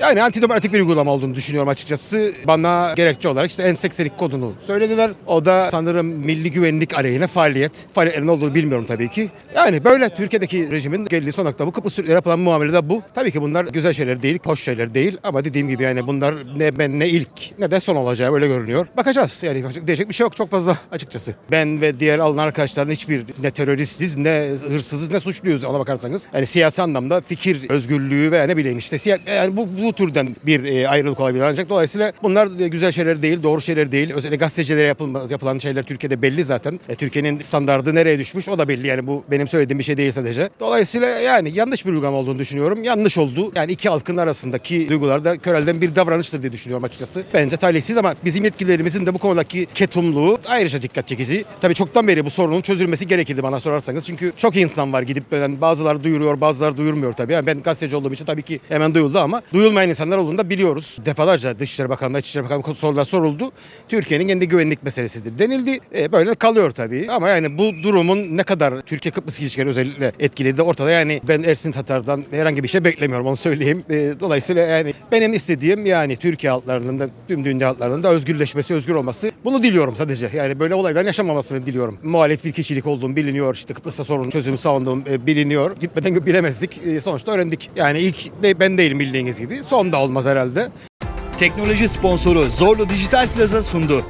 Yani antidemokratik bir uygulama olduğunu düşünüyorum açıkçası. Bana gerekçe olarak işte N82 kodunu söylediler. O da sanırım milli güvenlik aleyhine faaliyet. Faaliyetlerin olduğunu bilmiyorum tabii ki. Yani böyle Türkiye'deki rejimin geldiği son nokta bu. Kıbrıs Türklere yapılan muamele de bu. Tabii ki bunlar güzel şeyler değil, hoş şeyler değil. Ama dediğim gibi yani bunlar ne ben ne ilk ne de son olacağı öyle görünüyor. Bakacağız yani diyecek bir şey yok çok fazla açıkçası. Ben ve diğer alınan arkadaşların hiçbir ne teröristiz ne hırsızız ne suçluyuz ona bakarsanız. Yani siyasi anlamda fikir özgürlüğü ve ne bileyim işte yani bu, bu türden bir e, ayrılık olabilir ancak dolayısıyla bunlar e, güzel şeyler değil, doğru şeyler değil. Özellikle gazetecilere yapılma, yapılan şeyler Türkiye'de belli zaten. E, Türkiye'nin standardı nereye düşmüş o da belli yani bu benim söylediğim bir şey değil sadece. Dolayısıyla yani yanlış bir uygulama olduğunu düşünüyorum. Yanlış oldu. Yani iki halkın arasındaki duygularda körelden bir davranıştır diye düşünüyorum açıkçası. Bence talihsiz ama bizim yetkililerimizin de bu konudaki ketumluğu ayrıca dikkat çekici. Tabii çoktan beri bu sorunun çözülmesi gerekirdi bana sorarsanız. Çünkü çok insan var gidip böyle bazıları duyuruyor bazıları duyurmuyor tabii. Yani ben gazeteci olduğum için tabii ki hemen duyuldu ama duyulmayan insanlar olduğunu da biliyoruz. Defalarca Dışişleri Bakanlığı, İçişleri Bakanlığı sorular soruldu. Türkiye'nin kendi güvenlik meselesidir denildi. E, böyle kalıyor tabii. Ama yani bu durumun ne kadar Türkiye-Kıbrıs ilişkileri özellikle etkiledi de ortada. Yani ben Ersin Tatar'dan herhangi bir şey beklemiyorum onu söyleyeyim. E, dolayısıyla yani benim istediğim yani Türkiye halklarının da tüm dünya halklarının da özgürleşmesi, özgür olması. Bunu diliyorum sadece. Yani böyle olayların yaşanmamasını diliyorum. Muhalif bir kişilik olduğum biliniyor. İşte Kıbrıs'ta sorunun çözümü savunduğum e, biliniyor. Gitmeden bilemezdik. E, sonuçta öğrendik. Yani ilk de ben değilim bildiğiniz gibi. Son da olmaz herhalde. Teknoloji sponsoru Zorlu Dijital Plaza sundu.